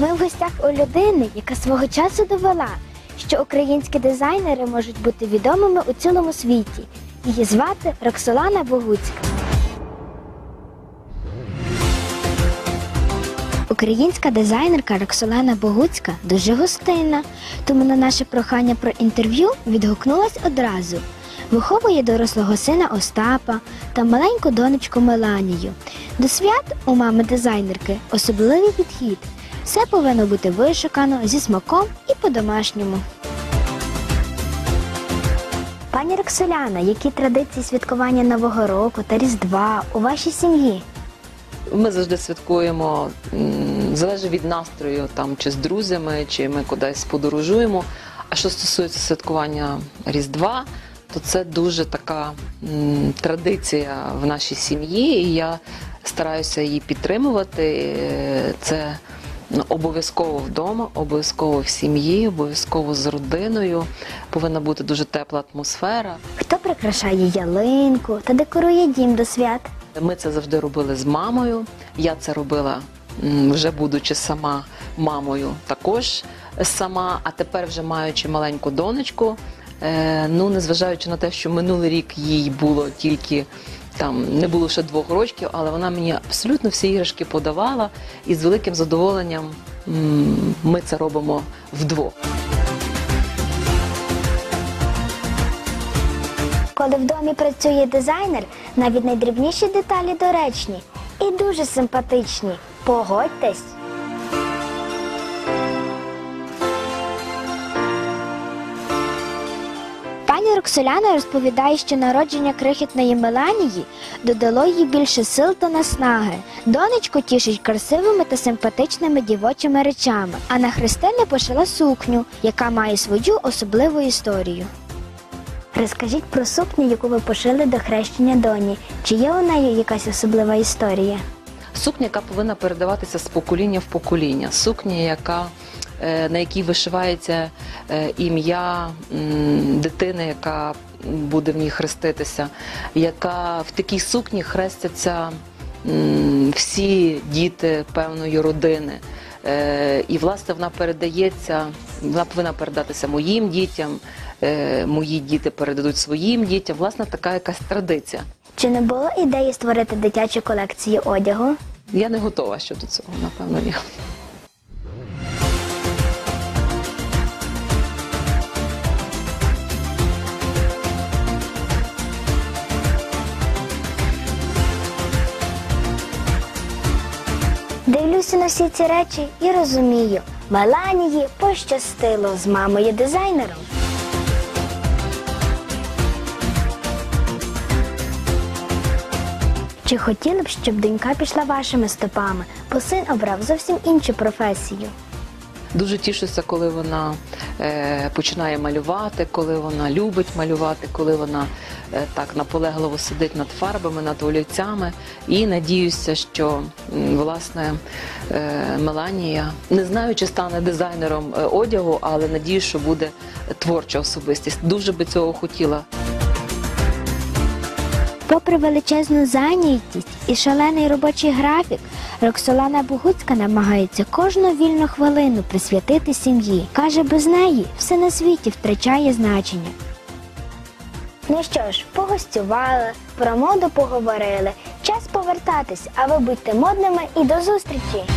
Ми в гостях у людини, яка свого часу довела, що українські дизайнери можуть бути відомими у цілому світі. Її звати Роксолана Богуцька. Українська дизайнерка Роксолана Богуцька дуже гостинна, тому на наше прохання про інтерв'ю відгукнулась одразу. Виховує дорослого сина Остапа та маленьку донечку Меланію. До свят у мами дизайнерки особливий підхід. Все повинно бути вишукано зі смаком і по-домашньому. Пані Роксоляна, які традиції святкування Нового року та Різдва у вашій сім'ї? Ми завжди святкуємо, залежить від настрою, там чи з друзями, чи ми кудись подорожуємо. А що стосується святкування Різдва, то це дуже така традиція в нашій сім'ї, і я стараюся її підтримувати. Е, Це обов'язково вдома, обов'язково в сім'ї, обов'язково з родиною. Повинна бути дуже тепла атмосфера. Хто прикрашає ялинку та декорує дім до свят? Ми це завжди робили з мамою. Я це робила вже будучи сама мамою, також сама. А тепер, вже маючи маленьку донечку, е, ну незважаючи на те, що минулий рік їй було тільки там не було ще двох рочків, але вона мені абсолютно всі іграшки подавала, і з великим задоволенням ми це робимо вдвох. Коли в домі працює дизайнер, навіть найдрібніші деталі доречні і дуже симпатичні. Погодьтесь. Роксоляна розповідає, що народження крихітної Меланії додало їй більше сил та наснаги. Донечку тішить красивими та симпатичними дівочими речами, а на Христини пошила сукню, яка має свою особливу історію. Розкажіть про сукню, яку ви пошили до хрещення доні. Чи є у неї якась особлива історія? Сукня, яка повинна передаватися з покоління в покоління. Сукня, яка, на якій вишивається е, ім'я дитини, яка буде в ній хреститися, яка в такій сукні хрестяться всі діти певної родини. Е, І, власне, вона передається, вона повинна передатися моїм дітям, е, мої діти передадуть своїм дітям. Власне, така якась традиція. Чи не було ідеї створити дитячу колекцію одягу? Я не готова щодо цього, напевно, ні. Дивлюся на всі ці речі і розумію, Меланії пощастило з мамою дизайнером. Чи хотіли б, щоб донька пішла вашими стопами, бо син обрав зовсім іншу професію? Дуже тішуся, коли вона е, починає малювати, коли вона любить малювати, коли вона е, так наполегливо сидить над фарбами, над олівцями. І надіюся, що власне е, Меланія не знаю, чи стане дизайнером одягу, але надію, що буде творча особистість. Дуже би цього хотіла. Попри величезну зайнятість і шалений робочий графік, Роксолана Богуцька намагається кожну вільну хвилину присвятити сім'ї. Каже, без неї все на світі втрачає значення. Ну що ж, погостювали, про моду поговорили. Час повертатись, а ви будьте модними і до зустрічі!